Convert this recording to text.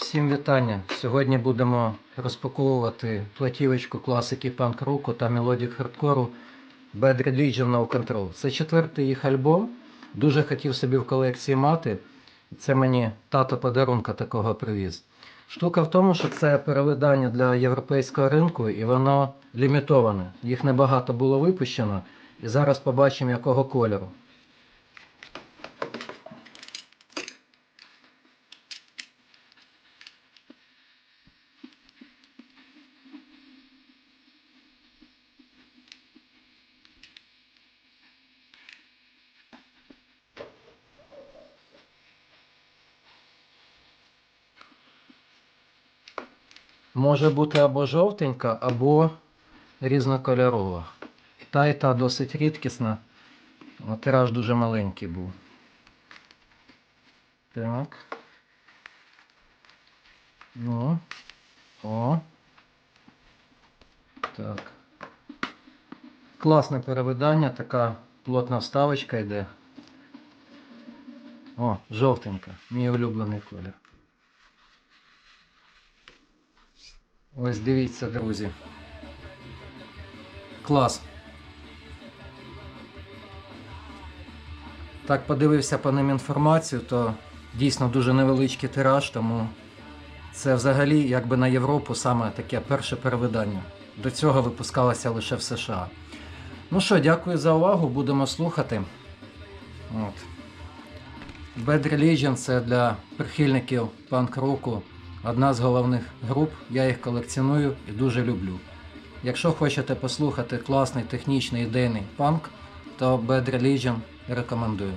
Всім вітання! Сьогодні будемо розпаковувати платівочку класики панк року та мелодік хардкору Bad Religion No Control. Це четвертий їх альбом. Дуже хотів собі в колекції мати. Це мені тато подарунка такого привіз. Штука в тому, що це перевидання для європейського ринку і воно лімітоване. Їх небагато було випущено. І зараз побачимо, якого кольору. Може бути або жовтенька, або різнокольорова. Та, і та досить рідкісна. Тираж дуже маленький був. Так. Ну. О. Так. Класне перевидання, така плотна вставочка йде. О, жовтенька. Мій улюблений колір. Ось дивіться, друзі. Клас. Так, подивився по ним інформацію, то дійсно дуже невеличкий тираж, тому це взагалі якби на Європу саме таке перше перевидання. До цього випускалося лише в США. Ну що, дякую за увагу, будемо слухати. От. Bad Religion це для прихильників панк-року одна з головних груп. Я їх колекціоную і дуже люблю. Якщо хочете послухати класний технічний ідейний панк, то Bad Religion рекомендую.